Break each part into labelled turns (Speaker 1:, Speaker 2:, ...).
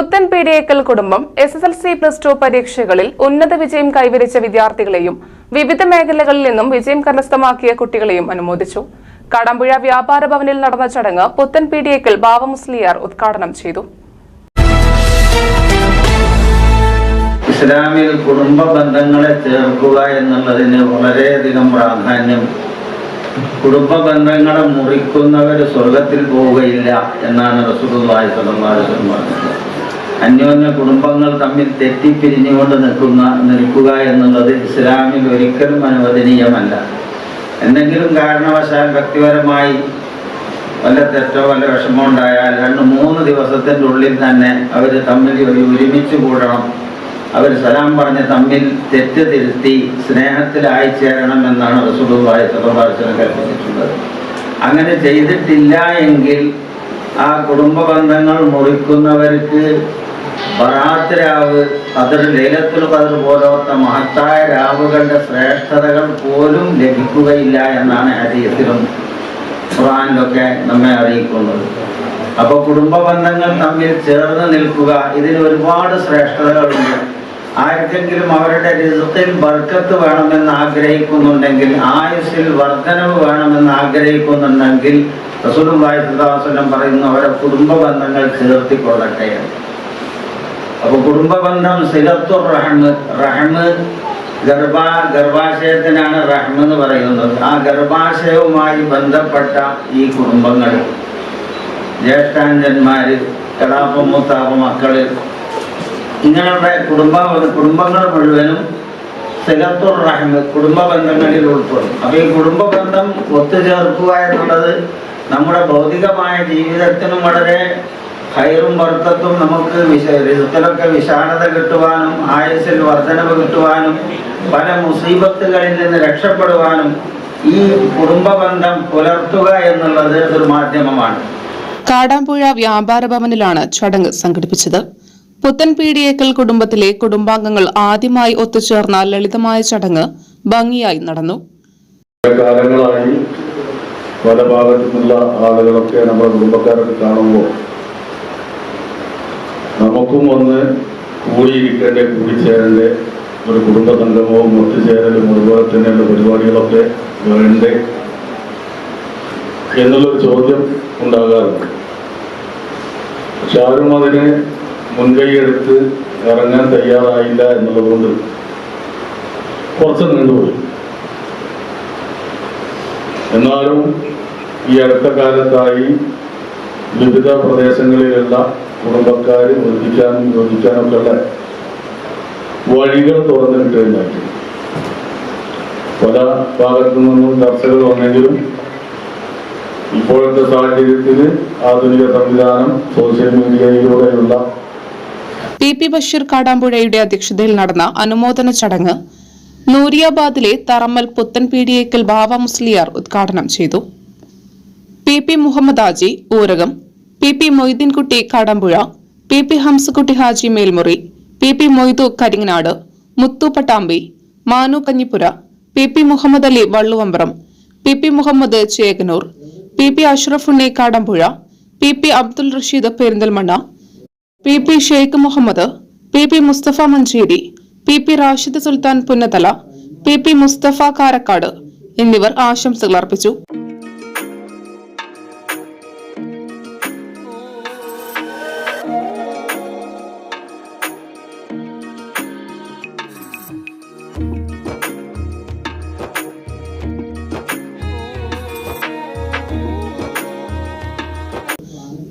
Speaker 1: പുത്തൻ പീഡിയേക്കൽ കുടുംബം S S L C plus two പരീക്ഷകളിൽ ഉന്നത വിജയം കൈവരിച്ച വിദ്യാർത്ഥികളെയും വിവിധ മേഖലകളിൽ നിന്നും വിജയം കരസ്ഥമാക്കിയ കുട്ടികളെയും അനുമോദിച്ചു. കടമ്പുഴ വ്യാപാര ഭവനിൽ നടന്ന ചടങ്ങ് പുത്തൻ പീഡിയേക്കൽ ബാവ മുസ്ലിയാർ ഉദ്ഘാടനം ചെയ്തു.
Speaker 2: ഇസ്ലാമിൽ കുടുംബ ബന്ധങ്ങളെ ചേർക്കുക എന്നുള്ളതിന് വളരെയധികം പ്രാധാന്യം. കുടുംബ ബന്ധങ്ങളെ മുറിക്കുന്നവർ സ്വർഗത്തിൽ പോവുകയില്ല എന്നാണ് അലൈഹി വസല്ലം പറഞ്ഞത്. അന്യോന്യ കുടുംബങ്ങൾ തമ്മിൽ തെറ്റിപ്പിരിഞ്ഞുകൊണ്ട് നിൽക്കുന്ന നിൽക്കുക എന്നുള്ളത് ഇസ്ലാമിൽ ഒരിക്കലും അനുവദനീയമല്ല. എന്തെങ്കിലും കാരണവശാൽ വ്യക്തിപരമായി വല്ല തെറ്റോ വല്ല വിഷമോ ഉണ്ടായാൽ രണ്ട് മൂന്ന് ദിവസത്തിന്റെ ഉള്ളിൽ തന്നെ അവർ തമ്മിൽ ഒരു ഒരുമിച്ച് കൂടണം. അവർ സലാം പറഞ്ഞ് തമ്മിൽ തെറ്റ് തിരുത്തി സ്നേഹത്തിലായി ചേരണം എന്നാണ് റസൂലുള്ളാഹി സ്വല്ലല്ലാഹു അലൈഹി കൽപ്പിച്ചിട്ടുള്ളത്. അങ്ങനെ ചെയ്തിട്ടില്ല എങ്കിൽ ആ കുടുംബ ബന്ധങ്ങൾ മുറിക്കുന്നവർക്ക് ബറാത്ത് രാവ് അതിൽ പോലത്തെ മഹത്തായ രാവുകളുടെ ശ്രേഷ്ഠതകൾ പോലും ലഭിക്കുകയില്ല എന്നാണ് ഹദീസിലും ഖുറാനിലൊക്കെ നമ്മെ അറിയിക്കുന്നത്. അപ്പൊ കുടുംബ ബന്ധങ്ങൾ തമ്മിൽ ചേർന്ന് നിൽക്കുക ഇതിന് ഒരുപാട് ശ്രേഷ്ഠതകളുണ്ട്. ആർക്കെങ്കിലും അവരുടെ രിസത്തിൽ ബർക്കത്ത് വേണമെന്ന് ആഗ്രഹിക്കുന്നുണ്ടെങ്കിൽ ആയുസ്സിൽ വർധനവ് വേണമെന്ന് ആഗ്രഹിക്കുന്നുണ്ടെങ്കിൽ റസൂലുള്ളാഹി വസല്ലം പറയുന്നു അവരെ കുടുംബ ബന്ധങ്ങൾ ചേർത്തിക്കൊള്ളട്ടെ അപ്പൊ കുടുംബ ബന്ധം സിലത്തുർ റഹ്മ് റഹ്മ് ഗർഭ ഗർഭാശയത്തിനാണ് റഹ്മ എന്ന് പറയുന്നത്. ആ ഗർഭാശയവുമായി ബന്ധപ്പെട്ട ഈ കുടുംബങ്ങൾ ജ്യേഷ്ഠാഞ്ചന്മാര് കടാപ്പം മൂത്താപ്പ മക്കൾ ഇങ്ങനെയുള്ള കുടുംബ കുടുംബങ്ങൾ മുഴുവനും സിലത്തുർ റഹ്മ് കുടുംബ ബന്ധങ്ങളിൽ ഉൾപ്പെടും. അപ്പൊ ഈ കുടുംബ ബന്ധം ഒത്തുചേർക്കുക എന്നുള്ളത് നമ്മുടെ ഭൗതികമായ ജീവിതത്തിനും വളരെ ഹൈറും വർത്തത്തും നമുക്ക് വിശ ഋതുക്കളൊക്കെ വിശാലത കിട്ടുവാനും ആയുസിൽ വർധനവ് കിട്ടുവാനും പല മുസീബത്തുകളിൽ നിന്ന് രക്ഷപ്പെടുവാനും ഈ കുടുംബ ബന്ധം പുലർത്തുക എന്നുള്ളത് ഒരു മാധ്യമമാണ്.
Speaker 1: കാടാമ്പുഴ വ്യാപാര ഭവനിലാണ് ചടങ്ങ് സംഘടിപ്പിച്ചത്. പുത്തൻ പീഡിയേക്കൽ കുടുംബത്തിലെ കുടുംബാംഗങ്ങൾ ആദ്യമായി ഒത്തുചേർന്ന ലളിതമായ ചടങ്ങ് ഭംഗിയായി നടന്നു.
Speaker 3: കാലങ്ങളായി പല ഭാഗത്തുനിന്നുള്ള ആളുകളൊക്കെ നമ്മുടെ കുടുംബക്കാരൊക്കെ കാണുമ്പോൾ നമുക്കും ഒന്ന് കൂടിയിരിക്കേണ്ട കൂടിച്ചേരേണ്ട ഒരു കുടുംബ സംഗമവും ഒത്തുചേരലും അതുപോലെ തന്നെയുള്ള പരിപാടികളൊക്കെ വേണ്ടേ എന്നുള്ളൊരു ചോദ്യം ഉണ്ടാകാറുണ്ട്. പക്ഷെ ആരും അതിന് മുൻകൈയെടുത്ത് ഇറങ്ങാൻ തയ്യാറായില്ല എന്നുള്ളതുകൊണ്ട് കുറച്ച് നീണ്ടുപോയി എന്നാലും ഈ അടുത്ത കാലത്തായി വിവിധ പ്രദേശങ്ങളിലുള്ള കുടുംബക്കാർ ഒന്നിക്കാനും യോജിക്കാനൊക്കെ ഉള്ള വഴികൾ തുറന്നു കിട്ടുകയുണ്ടായി പല ഭാഗത്തു നിന്നും ചർച്ചകൾ വന്നെങ്കിലും ഇപ്പോഴത്തെ സാഹചര്യത്തിൽ ആധുനിക സംവിധാനം സോഷ്യൽ മീഡിയയിലൂടെയുള്ള
Speaker 1: പി പി ബഷീർ കാടാമ്പുഴയുടെ അധ്യക്ഷതയിൽ നടന്ന അനുമോദന ചടങ്ങ് നൂരിയാബാദിലെ തറമ്മൽ പുത്തൻ പീഡിയേക്കൽ ബാവ മുസ്ലിയാർ ഉദ്ഘാടനം ചെയ്തു. P P Muhammad Haji Oorakam P P Moideenkutty Kadampuzha P P Hamsakutty Haji Melmuri P P Moidu Karinganad Muthu Pattambi Manu Kanjippura P P Muhammad Ali Valluvambram P P Muhammad Chekanur P P Ashrafunni Kadampuzha P P Abdul Rasheed Perinthalmanna P P Sheikh Muhammad P P Musthafa Manjeri P P Rashid Sultan Punnathala P P Musthafa Karakkad എന്നിവർ ആശംസകൾ അർപ്പിച്ചു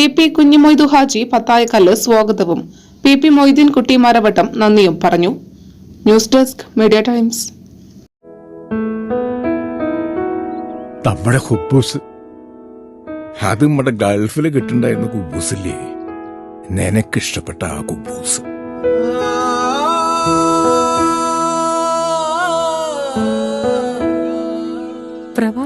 Speaker 1: P P Kunjimoidu Haji Pathayakkallu സ്വാഗതവും. P P Moideen Kutty Maravattam നന്ദിയും പറഞ്ഞു. News desk Media Times.
Speaker 4: നമ്മുടെ ഹുബൂസ്. അത് നമ്മുടെ ഗൾഫിൽ കിട്ടുണ്ടായിരുന്ന കുബൂസില്ലേ? നിനക്കിഷ്ടപ്പെട്ട ആ കുബൂസ്.